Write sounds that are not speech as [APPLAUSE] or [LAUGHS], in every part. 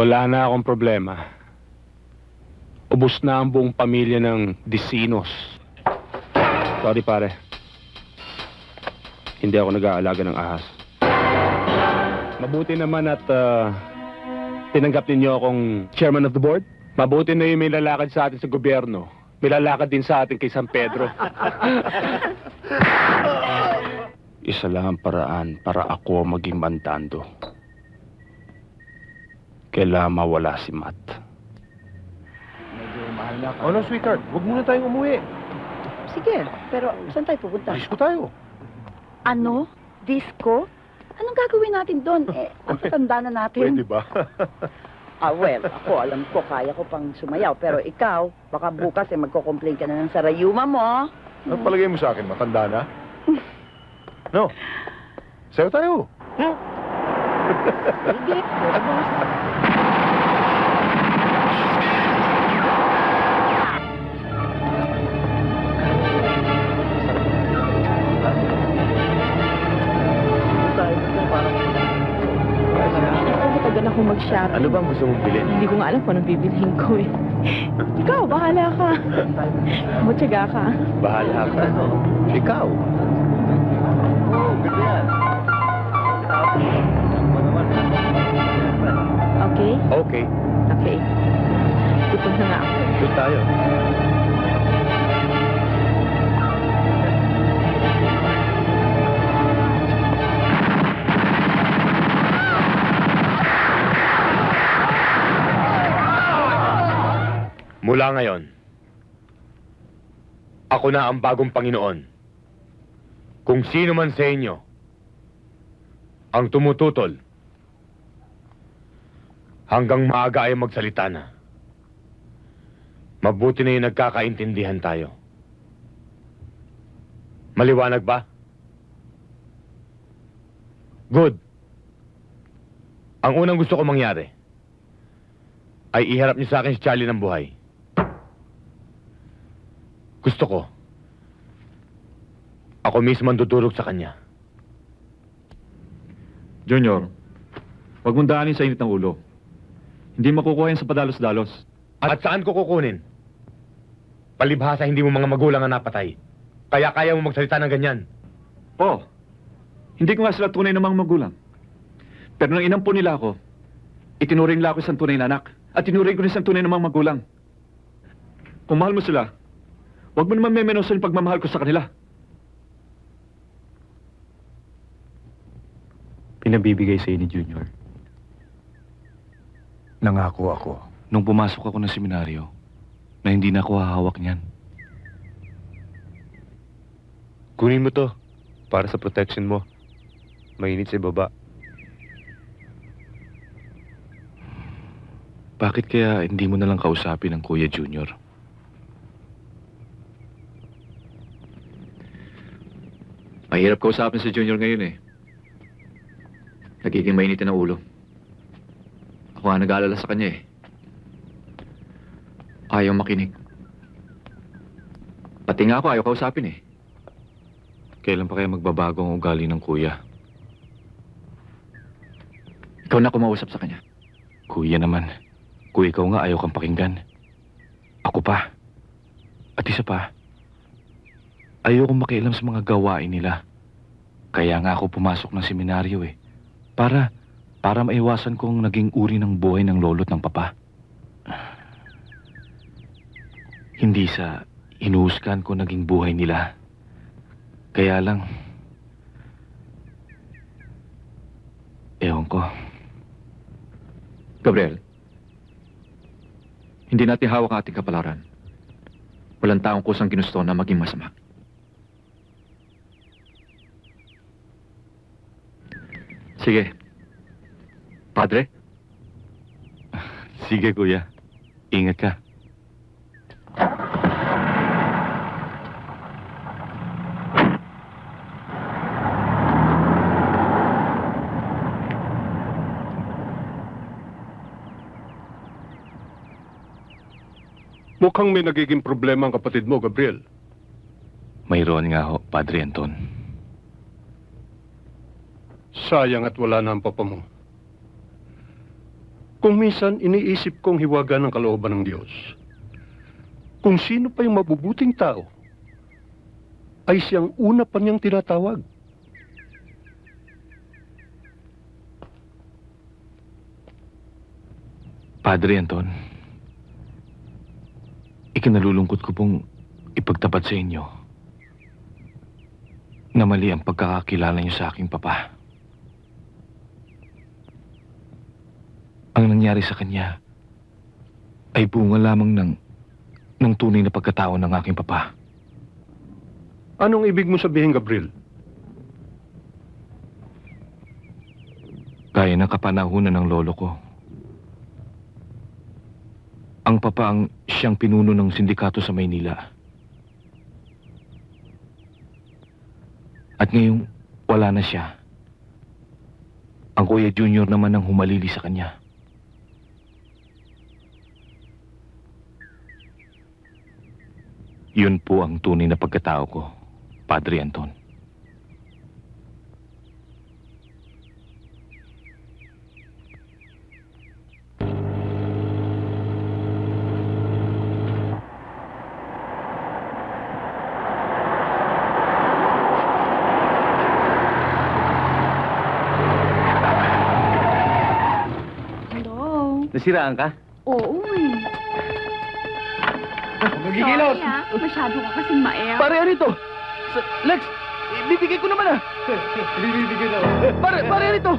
Wala na akong problema. Ubus na ang buong pamilya ng Disinos. Sorry pare. Hindi ako nag-aalaga ng ahas. Mabuti naman at ah, tinanggap ninyo akong chairman of the board. Mabuti na yung may lalakad sa atin sa gobyerno. May lalakad din sa atin kay San Pedro. [LAUGHS] Isa lang ang paraan para ako maging mandando. Kailangan mawala si Matt. Oh no, sweetheart. Huwag muna tayong umuwi. Sige, pero saan tayo pupunta? Ayos ko tayo. Ano? Disco? Anong gagawin natin doon? Eh, [LAUGHS] ang tatanda na natin. Pwede ba? [LAUGHS] Ah, well, ako, alam ko, kaya ko pang sumayaw. Pero ikaw, baka bukas eh, magko-complain ka na ng sarayuma mo. Ano palagay mo sa akin? Matanda na? [LAUGHS] No. Sayo tayo. Hmm? Sige. Matagal ako mag-shopping. Ano bang gusto mong bilhin? Hindi ko nga alam kung anong bibilhin ko eh. [LAUGHS] Ikaw, bahala ka. Mutsaga ka. Bahala ka. Ikaw. Oh, ganda yan. Okay? Okay. Okay. Gutom na nga ako. Doon tayo. Mula ngayon, ako na ang bagong Panginoon. Kung sino man sa inyo ang tumututol hanggang maaga ay magsalita na. Mabuti na yung nagkakaintindihan tayo. Maliwanag ba? Good. Ang unang gusto ko mangyari ay iharap niyo sa akin si Charlie ng buhay. Gusto ko. Ako mismo ang dudurog sa kanya. Junior, huwag mong daanin sa init ng ulo. Hindi makukuha yan sa padalos-dalos. At saan ko kukunin? Palibhasa hindi mo mga magulang ang napatay. Kaya kaya mo magsalita ng ganyan. Oo. Hindi ko nga sila tunay na mga magulang. Pero nang inampo nila ako, itinuring nila ako isang tunay na anak. At tinuring ko isang tunay na mga magulang. Kung mahal mo sila, huwag mo naman memenosan yung pagmamahal ko sa kanila. pinabibigay sa ni Junior. Nangako ako. Nung pumasok ako ng seminaryo, na hindi na ako hahawak niyan. Kunin mo to para sa protection mo. Mainit sa baba. Bakit kaya hindi mo na lang kausapin ang Kuya Junior? Mahirap kausapin si Junior ngayon eh. Nagiging mainitin ang ulo. Ako nga nag-aalala sa kanya eh. Ayaw makinig. Pati nga ako ayaw kausapin eh. Kailan pa kaya magbabago ang ugali ng Kuya? Ikaw na kumausap sa kanya. Kuya naman. Kuya ikaw nga ayaw kang pakinggan. Ako pa. At isa pa. Ayoko makialam sa mga gawain nila. Kaya nga ako pumasok ng seminaryo eh. Para, para maiwasan kong naging uri ng buhay ng lolo't ng papa. Hindi sa inuuskan ko naging buhay nila. Kaya lang, ewan ko. Gabriel, hindi natin hawak ang ating kapalaran. Walang taong kusang ginusto na maging masama. Sige. Padre? Sige, kuya. Ingat ka. Mukhang may nagiging problema ang kapatid mo, Gabriel. Mayroon nga ho, Padre Anton. Sayang at wala na ang papa mo. Kung minsan iniisip kong hiwaga ng kalooban ng Diyos, kung sino pa yung mabubuting tao, ay siyang una pa niyang tinatawag. Padre Anton, ikinalulungkot ko pong ipagtapat sa inyo na mali ang pagkakakilala niyo sa aking papa. Ang nangyari sa kanya ay bunga lamang ng ng tunay na pagkatao ng aking papa. Anong ibig mo sabihin, Gabriel? Gaya ng kapanahunan ng lolo ko. Ang papa ang siyang pinuno ng sindikato sa Maynila. At ngayong wala na siya. Ang Kuya Junior naman ang humalili sa kanya. Yun po ang tunay na pagkatao ko, Padre Anton. Hello? Nasiraan ka? Oo eh. Sorry ah, masyado ka kasing mael. Pare, ano ito? Sa- Lex, ibibigay ko naman ah! [LAUGHS] Ibibigay na Pare, pare, ano ito?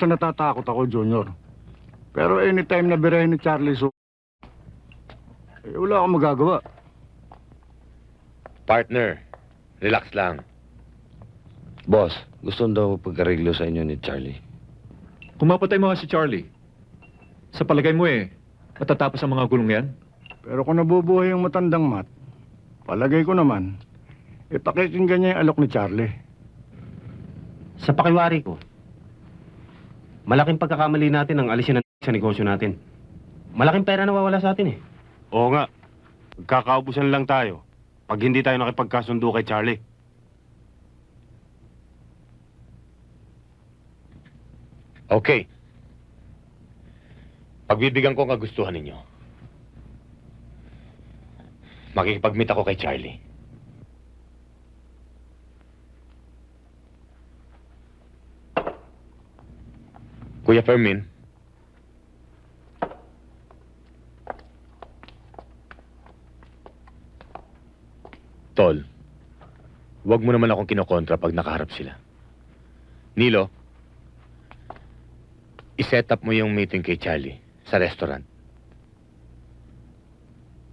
Sa natatakot ako, Junior. Pero anytime na birahin ni Charlie so... Eh, wala akong magagawa. Partner, relax lang. Boss, gusto daw pagkareglo sa inyo ni Charlie. Kung mapatay mo nga si Charlie, sa palagay mo eh, matatapos ang mga gulong yan? Pero kung nabubuhay yung matandang mat, palagay ko naman, ipakikinggan niya yung alok ni Charlie. Sa pakiwari ko, malaking pagkakamali natin ang alisin ng sa negosyo natin. Malaking pera nawawala sa atin eh. Oo nga. Magkakaubusan lang tayo pag hindi tayo nakipagkasundo kay Charlie. Okay. Pagbibigyan ko ang kagustuhan ninyo. Makikipag-meet ako kay Charlie. Kuya Fermin. Tol, huwag mo naman akong kinokontra pag nakaharap sila. Nilo, iset up mo yung meeting kay Charlie sa restaurant.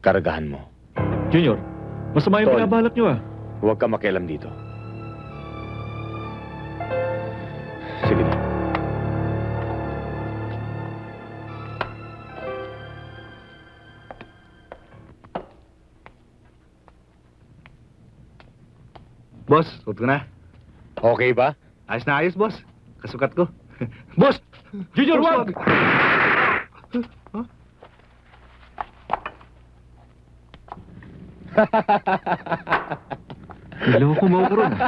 Karagahan mo. Junior, masama yung Tol. binabalak nyo ah. huwag ka makialam dito. Boss, suot ko na. Okay ba? Ayos na ayos, boss. Kasukat ko. [LAUGHS] boss! Junior, wag! Niloko mo ako ron. [LAUGHS]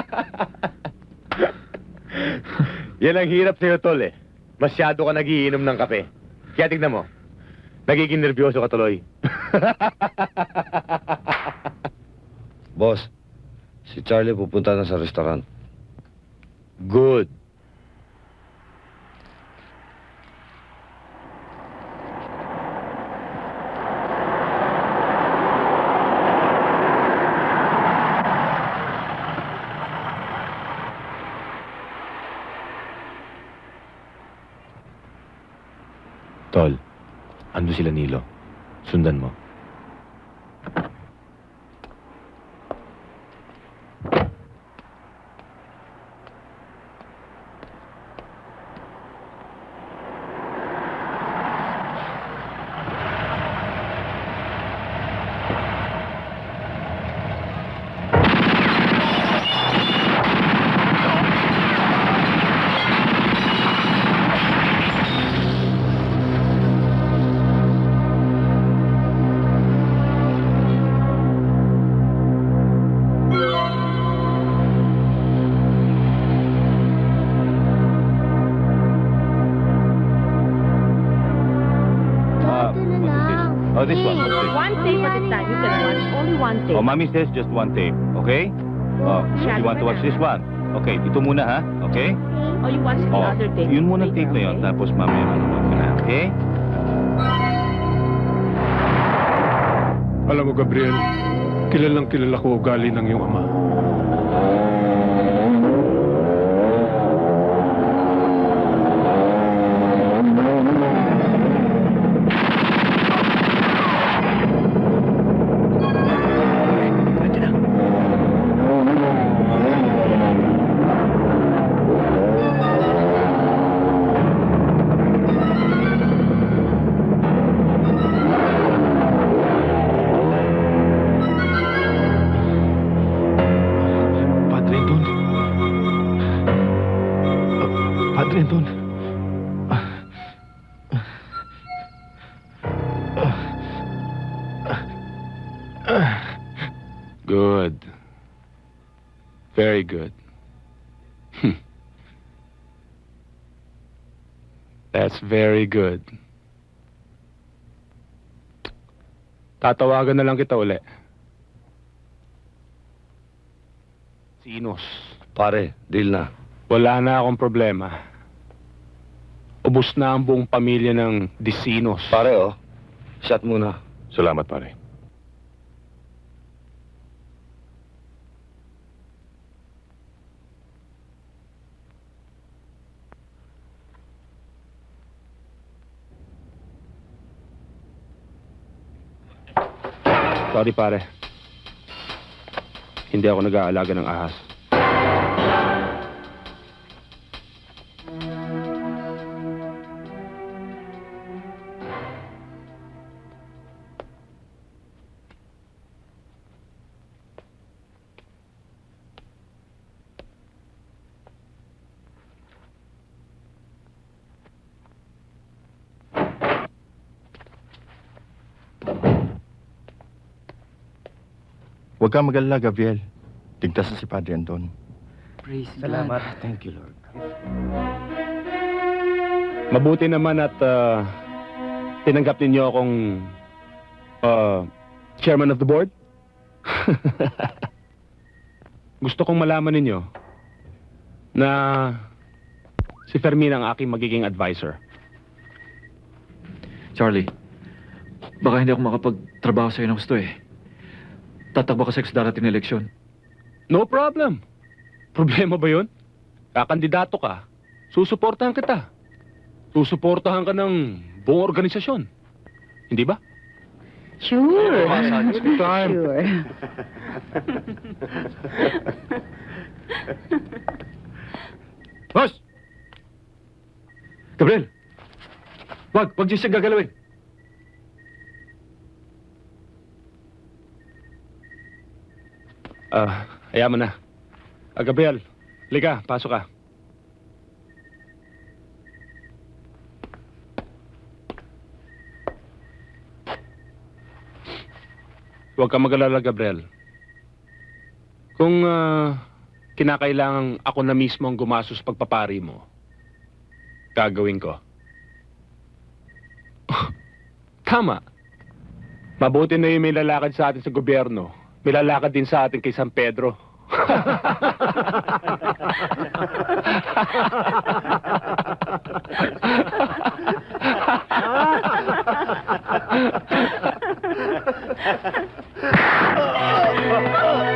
Yan ang hirap sa'yo, Tol, eh. Masyado ka nagiinom ng kape. Kaya tignan mo, nagiging nervyoso ka tuloy. [LAUGHS] Boss, si Charlie pupunta na sa restaurant. Good. Tol, ando sila Nilo. Sundan mo. Only one tape. Oh, mommy says just one tape, okay? Oh, you want to watch this one? Okay, ito muna ha, okay? Oh, you watch the Oh, other tape. yun muna tape na yun, okay? tapos mamaya manonood ka na, okay? Alam mo, Gabriel, kilalang kilala ko ugali ng iyong ama. Very good. Hmm. That's very good. Tatawagan na lang kita uli. Sinos. Pare, deal na. Wala na akong problema. Ubus na ang buong pamilya ng Disinos. Pare, oh. Shot muna. Salamat, pare. Sorry pare. Hindi ako nag-aalaga ng ahas. Huwag kang mag-alala, Gabriel. Ligtas na si Padre Anton. Salamat. Thank you, Lord. Mabuti naman at ah, tinanggap ninyo akong ah, chairman of the board. [LAUGHS] Gusto kong malaman ninyo na si Fermin ang aking magiging advisor. Charlie, baka hindi ako makapagtrabaho sa'yo ng gusto eh. Tatakbo ka sa darating na eleksyon. No problem. Problema ba yun? Kakandidato ka, susuportahan kita. Susuportahan ka ng buong organisasyon. Hindi ba? Sure. [LAUGHS] time. Sure. Boss! Gabriel! Wag, wag niyo siya gagalawin. Ah, ayaw mo na. Ah, Gabriel, liga, pasok ka. Huwag kang mag-alala, Gabriel. Kung ah, kinakailangan ako na mismo ang gumasos pagpapari mo, gagawin ko. [LAUGHS] Tama. Mabuti na yung may lalakad sa atin sa gobyerno. May lalakad din sa atin kay San Pedro. [LAUGHS]